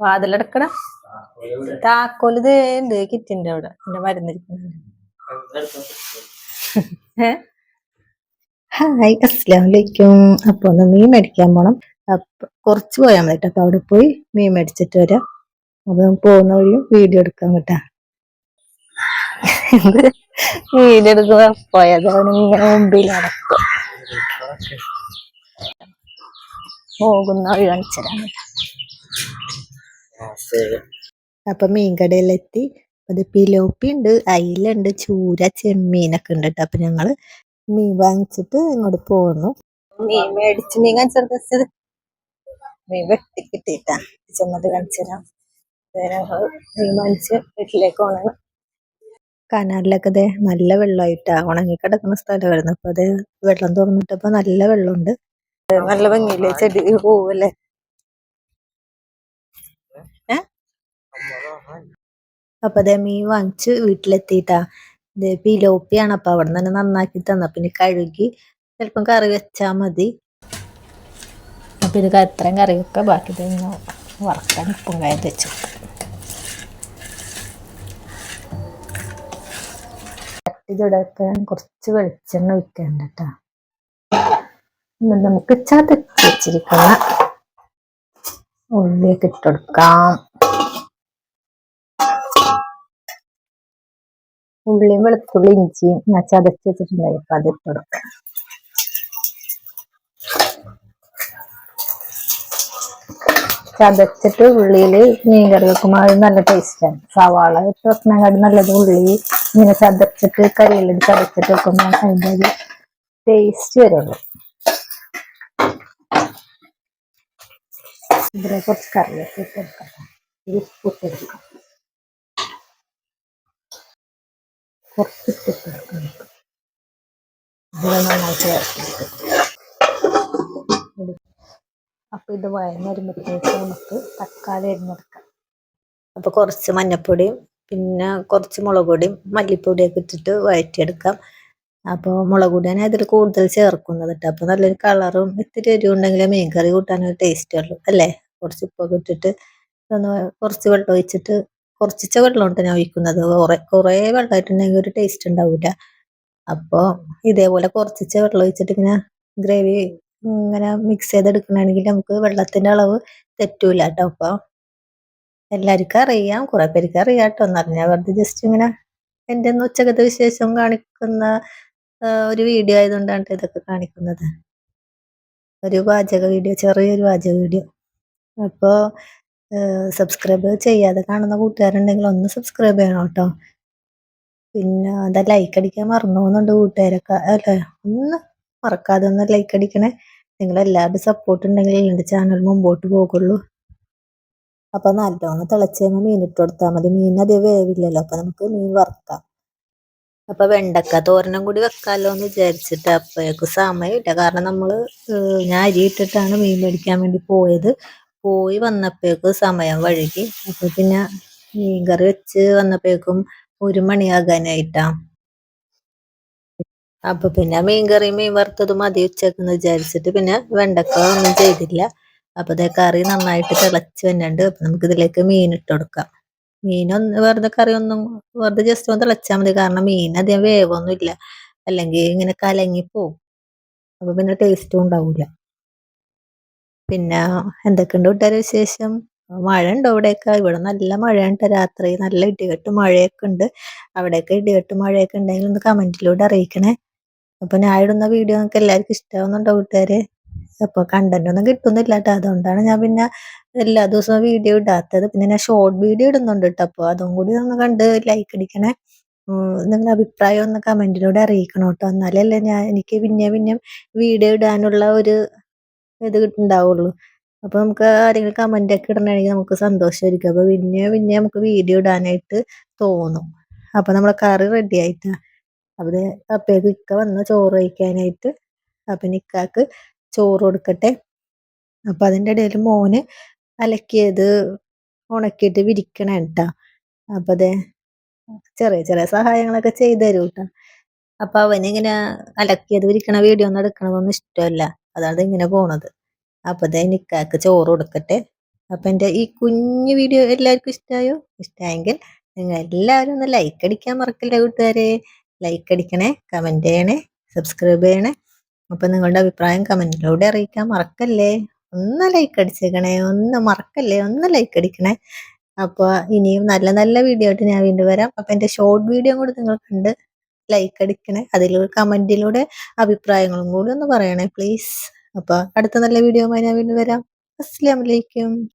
വാതിലടക്കട. താക്കോൽ ഇത് ഉണ്ട് കിറ്റിന്റെ അവിടെ. എന്റെ മരുന്നിരിക്കുന്നുണ്ട്. ഹായ് അസ്സലാമു അലൈക്കും അപ്പൊ ഒന്ന് മീൻ മേടിക്കാൻ പോണം. കുറച്ച് പോയാൽ മതി. അപ്പൊ അവിടെ പോയി മീൻ മേടിച്ചിട്ട് വരാം. അപ്പൊ പോകുന്ന വഴിയും വീഡിയോ എടുക്കാൻ കേട്ടാ. വീഡിയോ എടുക്കുന്ന പോയത്? അവനിങ്ങനെ മുമ്പിൽ നടക്കും. പോകുന്ന വഴി കാണിച്ചുതരാൻ അപ്പൊ മീൻകടയിലെത്തി. അത് പിലോപ്പി ഉണ്ട് അയിലുണ്ട് ചൂര ചെമ്മീനൊക്കെ ഉണ്ട് കേട്ടോ അപ്പൊ ഞങ്ങൾ മീൻ വാങ്ങിച്ചിട്ട് ഇങ്ങോട്ട് പോന്നു. മീൻ മേടിച്ച് മീൻ കാണിച്ചത് മീൻ വെട്ടി കിട്ടിട്ടാ ചെന്നത് കാണിച്ചു തരാം. മീൻ വാങ്ങിച്ച് വീട്ടിലേക്ക് പോണാണ്. കനാലിലൊക്കെ അതെ നല്ല വെള്ളമായിട്ടാ ഉണങ്ങി കിടക്കുന്ന സ്ഥലമായിരുന്നു. അപ്പൊ അത് വെള്ളം തുറന്നിട്ടപ്പോ നല്ല വെള്ളമുണ്ട്. നല്ല ഭംഗിയില്ലേ? ചെടി പൂവല്ലേ? അപ്പൊ അതേ മീൻ വാങ്ങിച്ച് വീട്ടിലെത്തിയിട്ടാ. ഇത് പിലോപ്പിയാണ് അപ്പൊ അവിടെ തന്നെ നന്നാക്കി തന്ന. പിന്നെ കഴുകി ചിലപ്പം കറി വെച്ചാ മതി. അപ്പൊ ഇത് ഇത്രയും കറിയൊക്കെ ബാക്കി തന്നെ വറക്കാൻ ഉപ്പും കായം വെച്ചു. ഇതിടക്കാൻ കുറച്ച് വെളിച്ചെണ്ണ ഒഴിക്കണ്ട കേട്ടോ നമുക്ക് ചതച്ച് വെച്ചിരിക്കുന്ന ഉള്ളിയൊക്കെ ഇട്ടെടുക്കാം ഉള്ളിയും വെളുത്തുള്ളി ഇഞ്ചിയും ഞാൻ ചതച്ച് വെച്ചിട്ടുണ്ടായി അപ്പൊ അത് കൊടുക്കാം. ചതച്ചിട്ട് ഉള്ളിയിൽ മീൻ കറി വെക്കുമ്പോൾ അത് നല്ല ടേസ്റ്റാണ് സവാള ഇട്ട് വെക്കണേക്കാട് നല്ലത് ഉള്ളി ഇങ്ങനെ ചതച്ചിട്ട് കറിയിലിട്ട് ചതച്ചിട്ട് വെക്കുമ്പോൾ അതിന്റെ ഒരു ടേസ്റ്റ് വരുള്ളൂ. ഇവിടെ കുറച്ച് കറിയൊക്കെ ഇട്ട് കൊടുക്കാം. ഉപ്പിട്ട് കൊടുക്കാം. കുറച്ച് ഉപ്പിട്ട് കൊടുക്കാം നമുക്ക്. ഇത് വഴന്ന് നമുക്ക് തക്കാളി അരിഞ്ഞെടുക്കാം. അപ്പൊ കുറച്ച് മഞ്ഞപ്പൊടിയും പിന്നെ കുറച്ച് മുളക് പൊടിയും മല്ലിപ്പൊടിയൊക്കെ ഇട്ടിട്ട് വഴറ്റിയെടുക്കാം. അപ്പോൾ മുളക് പൊടിയാണ് ഇതിൽ കൂടുതൽ ചേർക്കുന്നത് കേട്ടോ. അപ്പോൾ നല്ലൊരു കളറും ഇത്തിരി എരിവ് ഉണ്ടെങ്കിലേ കറി കൂട്ടാൻ ഒരു ടേസ്റ്റ് ഉള്ളൂ അല്ലേ? കുറച്ച് ഉപ്പൊക്കെ ഇട്ടിട്ട് ഒന്ന് കുറച്ച് വെള്ളം ഒഴിച്ചിട്ട് കുറച്ചിച്ച വെള്ളം ഞാൻ ഒഴിക്കുന്നത്. കുറേ കുറേ വെള്ളമായിട്ടുണ്ടെങ്കിൽ ഒരു ടേസ്റ്റ് ഉണ്ടാവില്ല അപ്പോൾ ഇതേപോലെ കുറച്ചിച്ച വെള്ളം ഒഴിച്ചിട്ട് ഇങ്ങനെ ഗ്രേവി ഇങ്ങനെ മിക്സ് ചെയ്തെടുക്കണമെങ്കിൽ നമുക്ക് വെള്ളത്തിന്റെ അളവ് തെറ്റൂല കേട്ടോ. അപ്പൊ എല്ലാവർക്കും അറിയാം. കുറേ പേർക്ക് അറിയാം കേട്ടോ. എന്നറിഞ്ഞാൽ വെറുതെ ജസ്റ്റ് ഇങ്ങനെ എന്റെ ഒന്ന് ഉച്ചകത്തെ വിശേഷം കാണിക്കുന്ന ഒരു വീഡിയോ ആയതുകൊണ്ടാണ് ഇതൊക്കെ കാണിക്കുന്നത്. ഒരു പാചക വീഡിയോ ചെറിയൊരു പാചക വീഡിയോ അപ്പോൾ സബ്സ്ക്രൈബ് ചെയ്യാതെ കാണുന്ന കൂട്ടുകാരുണ്ടെങ്കിൽ ഒന്ന് സബ്സ്ക്രൈബ് ചെയ്യണം കേട്ടോ. പിന്നെ അതാ ലൈക്ക് അടിക്കാൻ മറന്നു പോകുന്നുണ്ട് കൂട്ടുകാരൊക്കെ അല്ലേ? ഒന്ന് മറക്കാതെ ഒന്ന് ലൈക്ക് അടിക്കണേ. നിങ്ങൾ എല്ലാവരുടെ സപ്പോർട്ട് ഉണ്ടെങ്കിൽ എന്റെ ചാനൽ മുമ്പോട്ട് പോകുള്ളൂ. അപ്പൊ നല്ലോണം തിളച്ച് മീൻ ഇട്ട് കൊടുത്താൽ മതി. മീൻ അതേ വേവില്ലല്ലോ അപ്പൊ നമുക്ക് മീൻ വറുക്കാം. അപ്പൊ വെണ്ടക്ക തോരനും കൂടി വെക്കാമല്ലോ എന്ന് വിചാരിച്ചിട്ട് അപ്പോഴേക്കും സമയമില്ല. കാരണം നമ്മൾ ഞാൻ അരി ഇട്ടിട്ടാണ് മീൻ മേടിക്കാൻ വേണ്ടി പോയത്. പോയി വന്നപ്പോഴേക്കും സമയം വഴുകി. അപ്പൊ പിന്നെ മീൻ കറി വെച്ച് വന്നപ്പോഴേക്കും ഒരു മണിയാകാനായിട്ടാ. അപ്പൊ പിന്നെ മീൻ കറി മീൻ വറുത്തത് മതി ഉച്ചക്കെന്ന് വിചാരിച്ചിട്ട് പിന്നെ വെണ്ടക്ക ഒന്നും ചെയ്തില്ല. അപ്പൊ ദേ കറി നന്നായിട്ട് തിളച്ച് വന്നുണ്ട് അപ്പൊ നമുക്ക് ഇതിലേക്ക് മീൻ ഇട്ട് കൊടുക്കാം. മീനൊന്ന് വെറുതെ കറി ഒന്നും വെറുതെ ജസ്റ്റ് ഒന്ന് തിളച്ചാൽ മതി. കാരണം മീൻ അധികം വേവൊന്നും ഇല്ല അല്ലെങ്കിൽ ഇങ്ങനെ കലങ്ങി പോവും അപ്പൊ പിന്നെ ടേസ്റ്റും ഉണ്ടാവൂല. പിന്നെ എന്തൊക്കെയുണ്ട് കൂട്ടുകാരെ വിശേഷം? മഴ ഉണ്ടോ ഇവിടെയൊക്കെ ഇവിടെ നല്ല മഴയുണ്ട് രാത്രി. നല്ല ഇടികെട്ട് മഴയൊക്കെ ഉണ്ട്. അവിടെയൊക്കെ ഇടികെട്ട് മഴയൊക്കെ ഉണ്ടെങ്കിൽ ഒന്ന് കമന്റിലൂടെ അറിയിക്കണേ. അപ്പൊ ഞാൻ ഇടുന്ന വീഡിയോ നിങ്ങൾക്ക് എല്ലാവർക്കും ഇഷ്ടാവുന്നുണ്ടോ കൂട്ടുകാര് അപ്പൊ കണ്ടന്റ് ഒന്നും കിട്ടുന്നില്ല കേട്ടോ അതുകൊണ്ടാണ് ഞാൻ പിന്നെ എല്ലാ ദിവസവും വീഡിയോ ഇടാത്തത്. പിന്നെ ഞാൻ ഷോർട്ട് വീഡിയോ ഇടുന്നുണ്ട് കേട്ടോ അപ്പൊ അതും കൂടി ഒന്ന് കണ്ട് ലൈക്ക് അടിക്കണേ. നിങ്ങളുടെ അഭിപ്രായം ഒന്ന് കമന്റിലൂടെ അറിയിക്കണം കേട്ടോ എന്നാലല്ലേ ഞാൻ എനിക്ക് പിന്നെ പിന്നെ വീഡിയോ ഇടാനുള്ള ഒരു ഇത് ഉണ്ടാവുള്ളൂ. അപ്പൊ നമുക്ക് ആരെങ്കിലും കമന്റ് ഒക്കെ ഇടണമെങ്കിൽ നമുക്ക് സന്തോഷമായിരിക്കും അപ്പൊ പിന്നെ പിന്നെ നമുക്ക് വീഡിയോ ഇടാനായിട്ട് തോന്നും. അപ്പൊ നമ്മളെ കറി റെഡി ആയിട്ടാ. ദേ അപ്പേക്ക് ഇക്ക വന്ന് ചോറ് കഴിക്കാനായിട്ട് അപ്പൊ നിക്കാക്ക് ചോറ് കൊടുക്കട്ടെ. അപ്പൊ അതിന്റെ ഇടയിൽ മോന് അലക്കിയത് ഉണക്കിയിട്ട് വിരിക്കണ കേട്ടാ അപ്പൊ അതെ ചെറിയ ചെറിയ സഹായങ്ങളൊക്കെ ചെയ്തു തരൂട്ടാ. അപ്പൊ അവനിങ്ങനെ അലക്കിയത് വിരിക്കണ വീഡിയോ ഒന്നും എടുക്കണതൊന്നും ഇഷ്ടമല്ല. അതാണ് ഇങ്ങനെ പോണത്. അപ്പൊ ദേ നിക്കാക്ക് ചോറ് കൊടുക്കട്ടെ. അപ്പം എന്റെ ഈ കുഞ്ഞു വീഡിയോ എല്ലാവർക്കും ഇഷ്ടമായോ ഇഷ്ടമായെങ്കിൽ നിങ്ങൾ എല്ലാവരും ഒന്ന് ലൈക്ക് അടിക്കാൻ മറക്കില്ല കൂട്ടുകാരെ? ലൈക്ക് അടിക്കണേ കമന്റ് ചെയ്യണേ സബ്സ്ക്രൈബ് ചെയ്യണേ. അപ്പം നിങ്ങളുടെ അഭിപ്രായം കമന്റിലൂടെ അറിയിക്കാൻ മറക്കല്ലേ? ഒന്ന് ലൈക്ക് അടിച്ചേക്കണേ ഒന്ന് മറക്കല്ലേ? ഒന്ന് ലൈക്ക് അടിക്കണേ. അപ്പോൾ ഇനിയും നല്ല നല്ല വീഡിയോ ആയിട്ട് ഞാൻ വീണ്ടും വരാം. അപ്പം എന്റെ ഷോർട്ട് വീഡിയോ കൂടി നിങ്ങൾ കണ്ട് ലൈക്ക് അടിക്കണേ. അതിലൂടെ കമന്റിലൂടെ അഭിപ്രായങ്ങളും കൂടി ഒന്ന് പറയണേ പ്ലീസ് അപ്പോൾ അടുത്ത നല്ല വീഡിയോ ഞാൻ വീണ്ടും വരാം. അസ്സലാമലൈക്കും